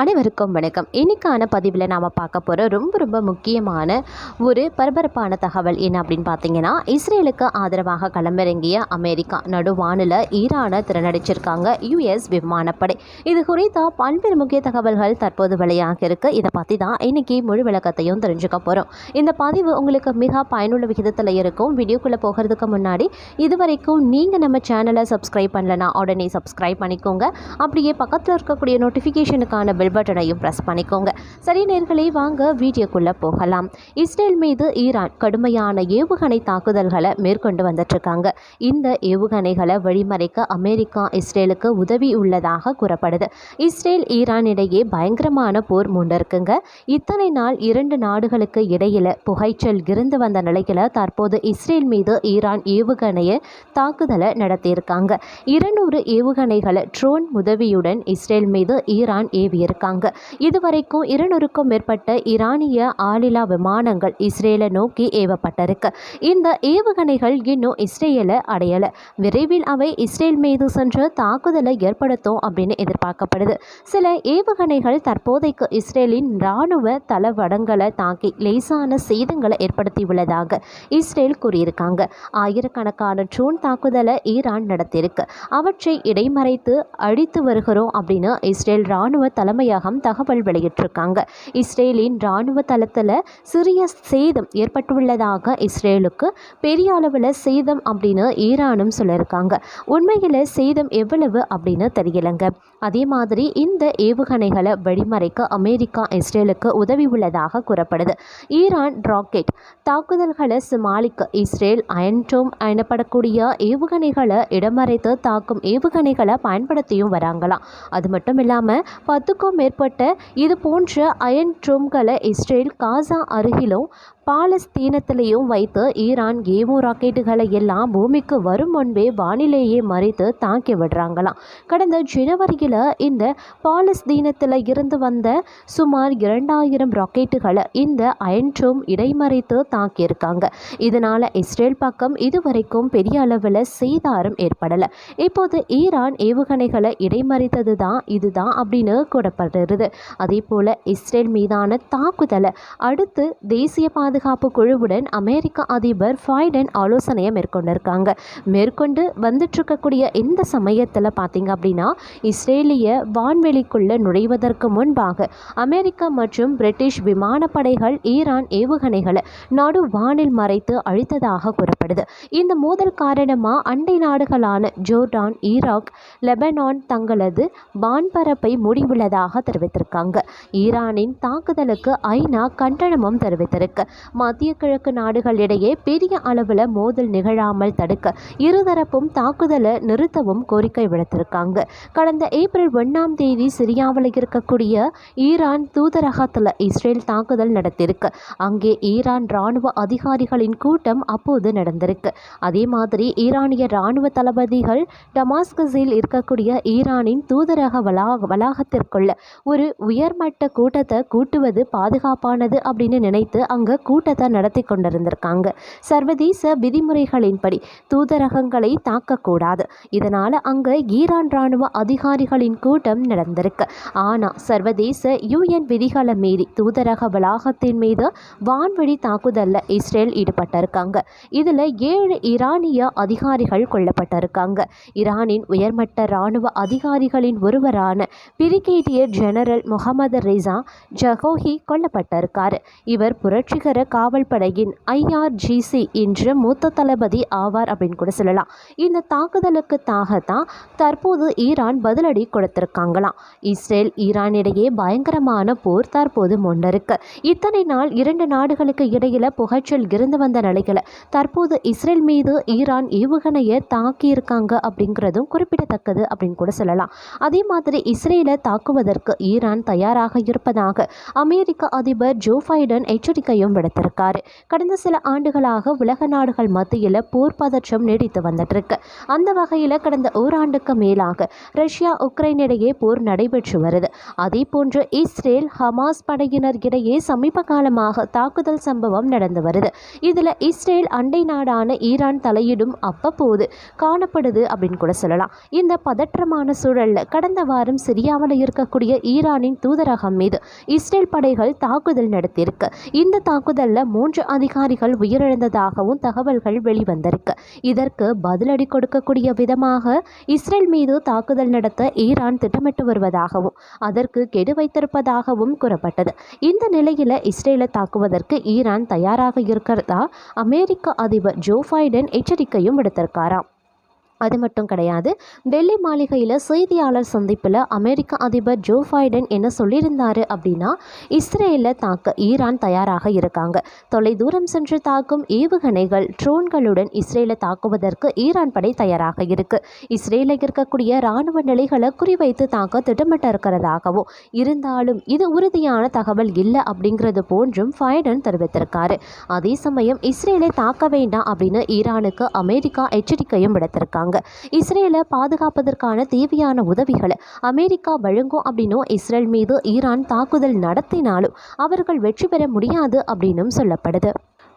அனைவருக்கும் வணக்கம். இன்னைக்கான பதிவில் நாம் பார்க்க போகிற ரொம்ப ரொம்ப முக்கியமான ஒரு பரபரப்பான தகவல் என்ன அப்படின்னு பார்த்தீங்கன்னா இஸ்ரேலுக்கு ஆதரவாக களமிறங்கிய அமெரிக்கா நடுவானில் ஈரானை திறனடிச்சிருக்காங்க யுஎஸ் விமானப்படை. இது குறித்த பல்வேறு முக்கிய தகவல்கள் தற்போது வெளியாக இருக்குது இதை பற்றி தான் இன்னைக்கு முழு விளக்கத்தையும் தெரிஞ்சுக்க போகிறோம் இந்த பதிவு உங்களுக்கு மிக பயனுள்ள விகிதத்தில் இருக்கும். வீடியோக்குள்ளே போகிறதுக்கு முன்னாடி இதுவரைக்கும் நீங்கள் நம்ம சேனலை சப்ஸ்கிரைப் பண்ணலனா உடனே சப்ஸ்கிரைப் பண்ணிக்கோங்க. அப்படியே பக்கத்தில் இருக்கக்கூடிய நோட்டிஃபிகேஷனுக்கான பில் பட்டனையும் ப்ரெஸ் பண்ணிக்கோங்க. சரி நேர்களை வாங்க வீடியோக்குள்ளே போகலாம். இஸ்ரேல் மீது ஈரான் கடுமையான ஏவுகணை தாக்குதல்களை மேற்கொண்டு வந்துட்டுருக்காங்க. இந்த ஏவுகணைகளை வழிமறைக்க அமெரிக்கா இஸ்ரேலுக்கு உதவி உள்ளதாக கூறப்படுது. இஸ்ரேல் ஈரான் இடையே பயங்கரமான போர் முன்னிருக்குங்க இத்தனை நாள் இரண்டு நாடுகளுக்கு இடையில புகைச்சல் இருந்து வந்த நிலையில் தற்போது இஸ்ரேல் மீது ஈரான் ஏவுகணையை தாக்குதலை நடத்தியிருக்காங்க. இருநூறு ஏவுகணைகளை ட்ரோன் உதவியுடன் இஸ்ரேல் மீது ஈரான் ஏவியிருக்காங்க இதுவரைக்கும் இருநூறுக்கும் மேற்பட்ட ஈரானிய ஆளில்லா விமானங்கள் இஸ்ரேலை நோக்கி ஏவப்பட்டிருக்கு. இந்த ஏவுகணைகள் இன்னும் இஸ்ரேலை அடையலை. விரைவில் அவை இஸ்ரேல் மீது சென்று தாக்குதலை ஏற்படுத்தும் அப்படின்னு எதிர்பார்க்கப்படுது. சில ஏவுகணைகள் தற்போதைக்கு இஸ்ரேலின் இராணுவ தளவடங்களை தாக்கி லேசான சேதங்களை ஏற்படுத்தியுள்ளதாக இஸ்ரேல் கூறியிருக்காங்க. ஆயிரக்கணக்கான ட்ரோன் தாக்குதலை ஈரான் நடத்தியிருக்கு. அவற்றை இடைமறைத்து அழித்து வருகிறோம் அப்படின்னு இஸ்ரேல் இராணுவ தலைமையகம் தகவல் வெளியிட்டிருக்காங்க. இஸ்ரேலின் இராணுவ தளத்தில் சிறிய சேதம் ஏற்பட்டுள்ளதாக இஸ்ரேலுக்கு பெரிய அளவில் சேதம் அப்படின்னு ஈரானும் சொல்லியிருக்காங்க. உண்மையில் சேதம் எவ்வளவு அப்படின்னு தெரியலங்க. அதே மாதிரி இந்த ஏவுகணைகளை வழிமறைக்க அமெரிக்கா இஸ்ரேலுக்கு உதவி உள்ளதாக கூறப்படுது. ஈரான் ராக்கெட் தாக்குதல்களை சமாளிக்க இஸ்ரேல் அயன்டோம் எனப்படக்கூடிய ஏவுகணைகளை இடமறைத்து தாக்கும் ஏவுகணைகளை பயன்படுத்தியும் வராங்களாம். அது மட்டும் இல்லாமல் பத்துக்கும் மேற்பட்ட இது போன்ற அயன் ட்ரோம்களை இஸ்ரேல் காசா அருகிலும் பாலஸ்தீனத்திலையும் வைத்து ஈரான் ஏமோ ராக்கெட்டுகளை எல்லாம் பூமிக்கு வரும் முன்பே வானிலேயே மறைத்து தாக்கி விடுறாங்களாம். கடந்த ஜனவரியில் இந்த பாலஸ்தீனத்தில் இருந்து வந்த சுமார் இரண்டாயிரம் ராக்கெட்டுகளை இந்த அயன்ட்ரோம் இடைமறைத்து தாக்கியிருக்காங்க. இதனால் இஸ்ரேல் பக்கம் இதுவரைக்கும் பெரிய அளவில் சேதாரம் ஏற்படலை. இப்போது ஈரான் ஏவுகணைகளை இடைமறித்தது தான் இதுதான் அப்படின்னு கூடப்படுறது அதே போல் இஸ்ரேல் மீதான தாக்குதலை அடுத்து தேசிய பாதுகாப்பு பாதுகாப்பு குழுவுடன் அமெரிக்க அதிபர் ஃபைடன் ஆலோசனையை மேற்கொண்டிருக்காங்க. மேற்கொண்டு வந்துட்டு இருக்கக்கூடிய இந்த சமயத்தில் பார்த்தீங்க அப்படின்னா இஸ்ரேலிய வான்வெளிக்குள்ள நுழைவதற்கு முன்பாக அமெரிக்கா மற்றும் பிரிட்டிஷ் விமானப்படைகள் ஈரான் ஏவுகணைகளை நடு வானில் மறைத்து அழித்ததாக கூறப்படுது. இந்த மோதல் காரணமாக அண்டை நாடுகளான ஜோர்டான் ஈராக் லெபனான் தங்களது வான்பரப்பை முடிவுள்ளதாக தெரிவித்திருக்காங்க. ஈரானின் தாக்குதலுக்கு ஐநா கண்டனமும் தெரிவித்திருக்கு. மத்திய கிழக்கு நாடுகளிடையே பெரிய அளவில் மோதல் நிகழாமல் தடுக்க இருதரப்பும் தாக்குதலை நிறுத்தவும் கோரிக்கை விடுத்திருக்காங்க. கடந்த ஏப்ரல் ஒன்றாம் தேதி சிரியாவில் இருக்கக்கூடிய ஈரான் தூதரகத்தில் இஸ்ரேல் தாக்குதல் நடத்தியிருக்கு அங்கே ஈரான் இராணுவ அதிகாரிகளின் கூட்டம் அப்போது நடந்திருக்கு. அதே மாதிரி ஈரானிய இராணுவ தளபதிகள் டமாஸ்கஸில் இருக்கக்கூடிய ஈரானின் தூதரக வளாக வளாகத்திற்குள்ள ஒரு உயர்மட்ட கூட்டத்தை கூட்டுவது பாதுகாப்பானது அப்படின்னு நினைத்து அங்கே கூட்டத்தை நடத்தி கொண்டிருந்திருக்காங்க. சர்வதேச விதிமுறைகளின்படி தூதரகங்களை தாக்கக்கூடாது. இதனால் அங்கே ஈரான் ராணுவ அதிகாரிகளின் கூட்டம் நடந்திருக்கு. ஆனால் சர்வதேச யூஎன் விதிகளை மீறி தூதரக வளாகத்தின் மீது வான்வழி தாக்குதலில் இஸ்ரேல் ஈடுபட்டிருக்காங்க. இதில் ஏழு ஈரானிய அதிகாரிகள் கொல்லப்பட்டிருக்காங்க. ஈரானின் உயர்மட்ட இராணுவ அதிகாரிகளின் ஒருவரான brigadier general Mohammad Reza Zahedi கொல்லப்பட்டிருக்கார். இவர் புரட்சிகர காவல் படையின் ஐஆர்ஜிசி என்ற மூத்த தளபதி ஆவார் அப்படின்னு கூட சொல்லலாம். இந்த தாக்குதலுக்கு தான் தற்போது ஈரான் பதிலடி கொடுத்திருக்காங்களாம். இஸ்ரேல் ஈரான் இடையே பயங்கரமான போர் தற்போது முன்னருக்கு. இத்தனை நாள் இரண்டு நாடுகளுக்கு இடையில புகைச்சல் இருந்து வந்த நிலையில தற்போது இஸ்ரேல் மீது ஈரான் ஏவுகணையை தாக்கியிருக்காங்க அப்படிங்கிறதும் குறிப்பிடத்தக்கது அப்படின்னு கூட சொல்லலாம். அதே மாதிரி இஸ்ரேலை தாக்குவதற்கு ஈரான் தயாராக இருப்பதாக அமெரிக்க அதிபர் ஜோ பைடன் எச்சரிக்கையும் விட விடுத்திருக்காரு கடந்த சில ஆண்டுகளாக உலக நாடுகள் மத்தியில் போர் பதற்றம் நீடித்து வந்துட்டு இருக்கு அந்த வகையில் கடந்த ஓராண்டுக்கு மேலாக ரஷ்யா உக்ரைன் இடையே போர் நடைபெற்று வருது. அதே போன்று இஸ்ரேல் ஹமாஸ் படையினர் இடையே சமீப காலமாக தாக்குதல் சம்பவம் நடந்து வருது. இதில் இஸ்ரேல் அண்டை நாடான ஈரான் தலையிடும் அப்பப்போது காணப்படுது அப்படின்னு கூட சொல்லலாம். இந்த பதற்றமான சூழல்ல கடந்த வாரம் சிரியாவில் இருக்கக்கூடிய ஈரானின் தூதரகம் மீது இஸ்ரேல் படைகள் தாக்குதல் நடத்தியிருக்கு. இந்த தாக்குதல் மோதல்ல மூன்று அதிகாரிகள் உயிரிழந்ததாகவும் தகவல்கள் வெளிவந்திருக்கு. இதற்கு பதிலடி கொடுக்கக்கூடிய விதமாக இஸ்ரேல் மீது தாக்குதல் நடத்த ஈரான் திட்டமிட்டு வருவதாகவும் அதற்கு கெடு வைத்திருப்பதாகவும் கூறப்பட்டது. இந்த நிலையில இஸ்ரேலை தாக்குவதற்கு ஈரான் தயாராக இருக்கிறதா? அமெரிக்க அதிபர் ஜோ பைடன் எச்சரிக்கையும் விடுத்திருக்காராம். அது மட்டும் கிடையாது. டெல்லி மாளிகையில் செய்தியாளர் சந்திப்பில் அமெரிக்க அதிபர் ஜோ பைடன் என்ன சொல்லியிருந்தாரு அப்படின்னா இஸ்ரேலில் தாக்க ஈரான் தயாராக இருக்காங்க. தொலைதூரம் சென்று தாக்கும் ஏவுகணைகள் ட்ரோன்களுடன் இஸ்ரேலை தாக்குவதற்கு ஈரான் படை தயாராக இருக்கு. இஸ்ரேலில் இருக்கக்கூடிய இராணுவ நிலைகளை குறிவைத்து தாக்க திட்டமிட்டு இருக்கிறதாகவும் இருந்தாலும் இது உறுதியான தகவல் இல்லை அப்படிங்கிறது போன்றும் பைடன் தெரிவித்திருக்காரு. அதே சமயம் இஸ்ரேலை தாக்க வேண்டாம் அப்படின்னு ஈரானுக்கு அமெரிக்கா எச்சரிக்கையும் விடுத்திருக்காங்க. இஸ்ரேலை பாதுகாப்பதற்கான தேவையான உதவிகளை அமெரிக்கா வழங்கும் அப்படின்னும் இஸ்ரேல் மீது ஈரான் தாக்குதல் நடத்தினாலும் அவர்கள் வெற்றி பெற முடியாது அப்படின்னும் சொல்லப்படுது.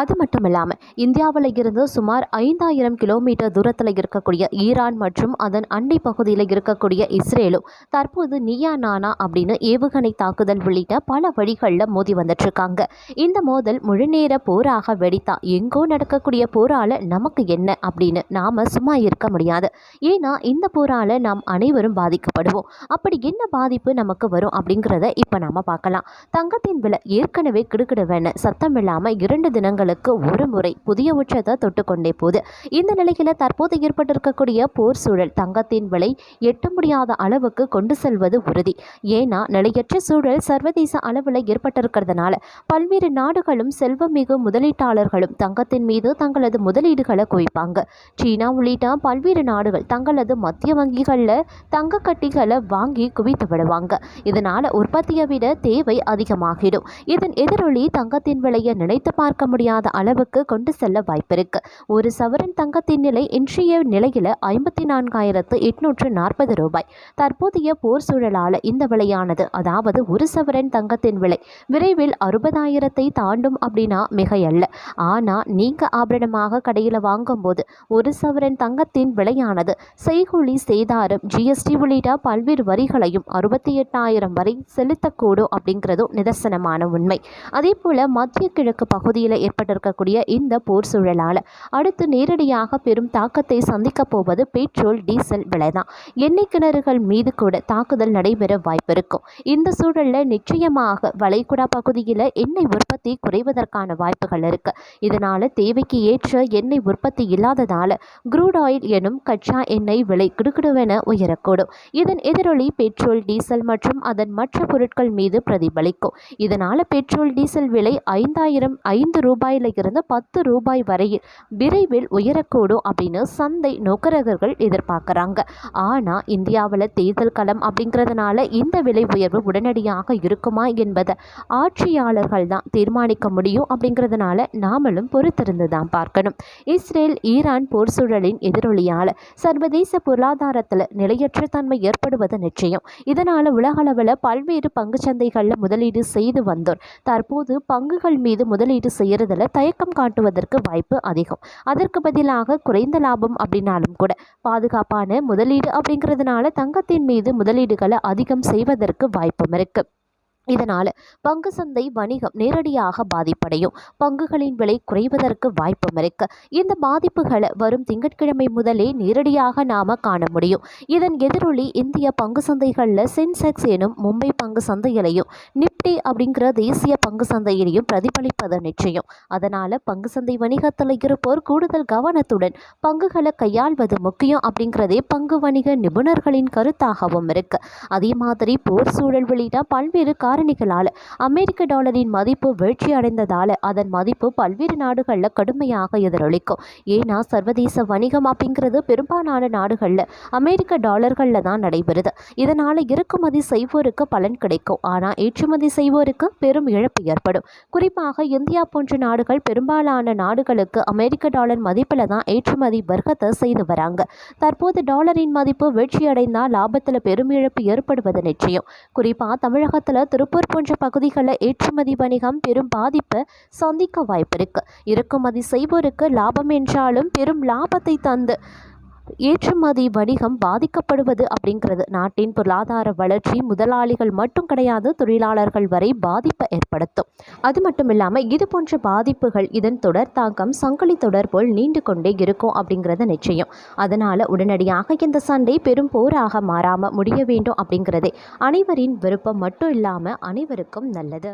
அது மட்டும் இல்லாமல் இந்தியாவில் இருந்து சுமார் ஐந்தாயிரம் கிலோமீட்டர் தூரத்தில் இருக்கக்கூடிய ஈரான் மற்றும் அதன் அண்டை பகுதியில் இருக்கக்கூடிய இஸ்ரேலும் தற்போது நியா நானா அப்படின்னு ஏவுகணை தாக்குதல் உள்ளிட்ட பல வழிகளில் மோதி வந்துட்டுருக்காங்க. இந்த மோதல் முழுநேர போராக வெடித்தா எங்கோ நடக்கக்கூடிய போரால் நமக்கு என்ன அப்படின்னு நாம் சும்மா இருக்க முடியாது. ஏன்னா இந்த போரால் நாம் அனைவரும் பாதிக்கப்படுவோம். அப்படி என்ன பாதிப்பு நமக்கு வரும் அப்படிங்கிறத இப்போ நாம் பார்க்கலாம். தங்கத்தின் விலை ஏற்கனவே கிடுக்கிடுவேன்னு சத்தம் இல்லாமல் இரண்டு தினங்கள் தினங்களுக்கு ஒரு முறை புதிய உச்சத்தை தொட்டுக்கொண்டே போகுது. இந்த நிலையில் தற்போது ஏற்பட்டிருக்கக்கூடிய போர் சூழல் தங்கத்தின் விலை எட்ட முடியாத அளவுக்கு கொண்டு செல்வது உறுதி. ஏன்னா நிலையற்ற சூழல் சர்வதேச அளவில் ஏற்பட்டிருக்கிறதுனால பல்வேறு நாடுகளும் செல்வமிகு முதலீட்டாளர்களும் தங்கத்தின் மீது தங்களது முதலீடுகளை குவிப்பாங்க. சீனா உள்ளிட்ட பல்வேறு நாடுகள் தங்களது மத்திய வங்கிகளில் தங்க கட்டிகளை வாங்கி குவித்து விடுவாங்க. இதனால் உற்பத்தியை விட தேவை அதிகமாகிடும். இதன் எதிரொலி தங்கத்தின் விலையை நினைத்து பார்க்க முடியாது முடியாத அளவுக்கு கொண்டு செல்ல வாய்ப்பிருக்கு. ஒரு சவரன் தங்கத்தின் நிலை இன்றைய நிலையில் ஐம்பத்தி நான்காயிரத்து எட்நூற்று நாற்பது ரூபாய். தற்போதைய போர் சூழலால் இந்த விலையானது அதாவது ஒரு சவரன் தங்கத்தின் விலை விரைவில் அறுபதாயிரத்தை தாண்டும் அப்படின்னா மிகையல்ல. ஆனால் நீங்கள் ஆபரணமாக கடையில் வாங்கும்போது ஒரு சவரன் தங்கத்தின் விலையானது செய்கூலி சேதாரம் ஜிஎஸ்டி உள்ளிட்ட பல்வேறு வரிகளையும் அறுபத்தி எட்டாயிரம் வரை செலுத்தக்கூடும் அப்படிங்கிறதும் நிதர்சனமான உண்மை. அதே போல் மத்திய கிழக்கு பகுதியில் ஏற்பட்டிருக்கக்கூடிய இந்த போர் சூழலால். அடுத்து நேரடியாக பெரும் தாக்கத்தை சந்திக்கப் போவது பெட்ரோல் டீசல் விலைதான். எண்ணெய் கிணறுகள் மீது கூட தாக்குதல் நடைபெற வாய்ப்பு இருக்கும் இந்த சூழலில் நிச்சயமாக வளைகுடா பகுதியில் எண்ணெய் உற்பத்தி குறைவதற்கான வாய்ப்புகள் இருக்கு. இதனால தேவைக்கு ஏற்ற எண்ணெய் உற்பத்தி இல்லாததால குரூட் ஆயில் எனும் கச்சா எண்ணெய் விலை கிடுகிடுவென உயரக்கூடும். இதன் எதிரொலி பெட்ரோல் டீசல் மற்றும் அதன் மற்ற பொருட்கள் மீது பிரதிபலிக்கும். இதனால் பெட்ரோல் டீசல் விலை ஐந்தாயிரம் ஐந்து ரூபாய் ரூபாயில் இருந்து பத்து ரூபாய் வரையில் விரைவில் உயரக்கூடும் அப்படின்னு சந்தை நோக்கரகர்கள் எதிர்பார்க்குறாங்க. ஆனால் இந்தியாவில் தேர்தல் களம் அப்படிங்கிறதுனால இந்த விலை உயர்வு உடனடியாக இருக்குமா என்பதை ஆட்சியாளர்கள் தான் தீர்மானிக்க முடியும் அப்படிங்கிறதுனால நாமளும் பொறுத்திருந்து தான் பார்க்கணும். இஸ்ரேல் ஈரான் போர் சூழலின் எதிரொலியால் சர்வதேச பொருளாதாரத்தில் நிலையற்ற தன்மை ஏற்படுவது நிச்சயம். இதனால் உலகளவில் பல்வேறு பங்கு சந்தைகளில் முதலீடு செய்து வந்தோர். தற்போது பங்குகள் மீது முதலீடு செய்யறதுல தயக்கம் காட்டுவதற்கு வாய்ப்பு அதிகம். அதற்கு பதிலாக குறைந்த லாபம் அப்படின்னாலும் கூட பாதுகாப்பான முதலீடு அப்படிங்கிறதுனால தங்கத்தின் மீது முதலீடுகளை அதிகம் செய்வதற்கு வாய்ப்பும் இருக்குது இதனால் பங்கு சந்தை வணிகம் நேரடியாக பாதிப்படையும். பங்குகளின் விலை குறைவதற்கு வாய்ப்பும் இருக்கு. இந்த பாதிப்புகளை வரும் திங்கட்கிழமை முதலே நேரடியாக நாம காண முடியும். இதன் எதிரொலி இந்திய பங்கு சந்தைகளில் சென்செக்ஸ் எனும் மும்பை பங்கு சந்தையிலையும் நிப்டி அப்படிங்கிற தேசிய பங்கு சந்தையிலையும் பிரதிபலிப்பது நிச்சயம். அதனால பங்கு சந்தை வணிகத்தில் இருப்போர் கூடுதல் கவனத்துடன் பங்குகளை கையாள்வது முக்கியம் அப்படிங்கிறதே பங்கு வணிக நிபுணர்களின் கருத்தாகவும் இருக்கு. அதே மாதிரி போர் சூழல் உள்ளிட்ட பல்வேறு காரணிகளால். அமெரிக்க டாலரின் மதிப்பு வீழ்ச்சி அடைந்ததால் அதன் மதிப்பு பல்வேறு நாடுகளில் கடுமையாக எதிரொலிக்கும். ஏன்னா சர்வதேச வணிகம் அப்படிங்கிறது பெரும்பாலான நாடுகளில் அமெரிக்க டாலர்களில் தான் நடைபெறுது. இதனால் இறக்குமதி செய்வோருக்கு பலன் கிடைக்கும். ஆனால் ஏற்றுமதி செய்வோருக்கு பெரும் இழப்பு ஏற்படும். குறிப்பாக இந்தியா போன்ற நாடுகள் பெரும்பாலான நாடுகளுக்கு அமெரிக்க டாலர் மதிப்பில் தான் ஏற்றுமதி வர்க்கத்தை செய்து வராங்க. தற்போது டாலரின் மதிப்பு வீழ்ச்சியடைந்தால் லாபத்தில் பெரும் இழப்பு ஏற்படுவது நிச்சயம். குறிப்பாக தமிழகத்தில் திருப்பூர் போன்ற பகுதிகளில் ஏற்றுமதி வணிகம் பெரும் பாதிப்பை சந்திக்க வாய்ப்பிருக்கு. இறக்குமதி செய்வோருக்கு லாபம் என்றாலும் பெரும் லாபத்தை தந்து ஏற்றுமதி வணிகம் பாதிக்கப்படுவது அப்படிங்கிறது. நாட்டின் பொருளாதார வளர்ச்சி முதலாளிகள் மட்டும் கிடையாது தொழிலாளர்கள் வரை பாதிப்பை ஏற்படுத்தும். அது மட்டும் இல்லாமல் இது போன்ற பாதிப்புகள் இதன் தொடர் தாக்கம் சங்கிலி தொடர் போல் நீண்டு கொண்டே இருக்கும் அப்படிங்கிறது நிச்சயம். அதனால் உடனடியாக இந்த சண்டை பெரும் போராக மாறாமல் முடிய வேண்டும் அப்படிங்கிறதே அனைவரின் விருப்பம் மட்டும் இல்லாமல் அனைவருக்கும் நல்லது.